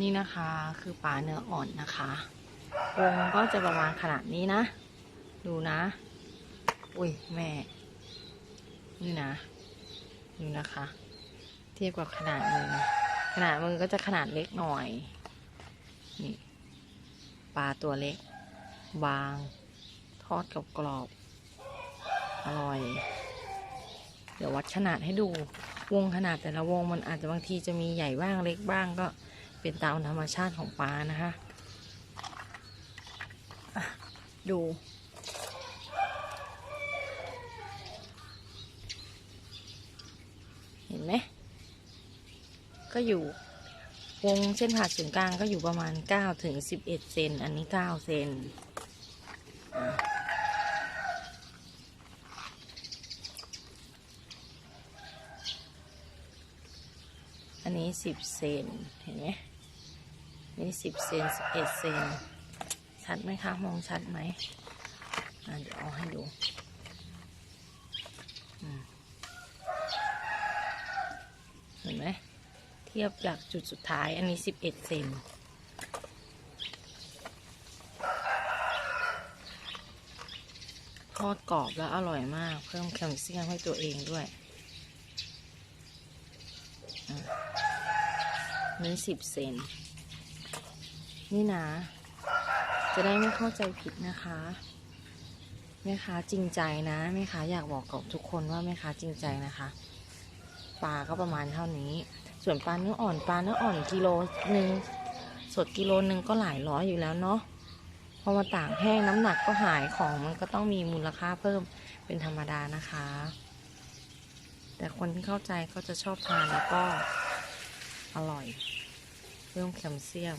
นี่นะคะคือปลาเนื้ออ่อนนะคะวงก็จะประมาณขนาดนี้นะ ดูนะ อุ้ยแม่ นี่นะดูนะคะ เทียบกับขนาดมือขนาดมือก็จะขนาดเล็กหน่อย นี่ปลาตัวเล็ก บาง ทอดกับกรอบอร่อย เดี๋ยววัดขนาดให้ดู วงขนาดแต่ละวงมันอาจจะบางทีจะมีใหญ่บ้างเล็กบ้างก็ เป็นตามธรรมชาติของปลานะคะดู เห็นไหม ก็อยู่วงเส้นผ่าศูนย์กลางก็อยู่ประมาณ 9 ถึง 11 เซน อันนี้ 9 เซน อันนี้ 10 เซน เห็นไหม นี่10เซน11เอ็ดเซนชัดไหมคะ มองชัดไหมเดี๋ยวเอาให้ดูเห็นไหมเทียบจากจุดสุดท้ายอันนี้11เอ็ดเซนทอดกรอบแล้วอร่อยมาก เพิ่มแคลเซียมให้ตัวเองด้วยนี่สิบเซน นี่นะ จะได้ไม่เข้าใจผิดนะคะแม่ค้าจริงใจนะแม่ค้าอยากบอกกับทุกคนว่าแม่ค้าจริงใจนะคะปลาก็ประมาณเท่านี้ ส่วนปลาเนื้ออ่อนปลาเนื้ออ่อนกิโลหนึ่งสดกิโลหนึ่งก็หลายร้อยอยู่แล้วเนาะพอมาตากแห้งน้ำหนักก็หายของมันก็ต้องมีมูลค่าเพิ่มเป็นธรรมดานะคะ แต่คนที่เข้าใจก็จะชอบทานแล้วก็อร่อยเพิ่มแคลเซียม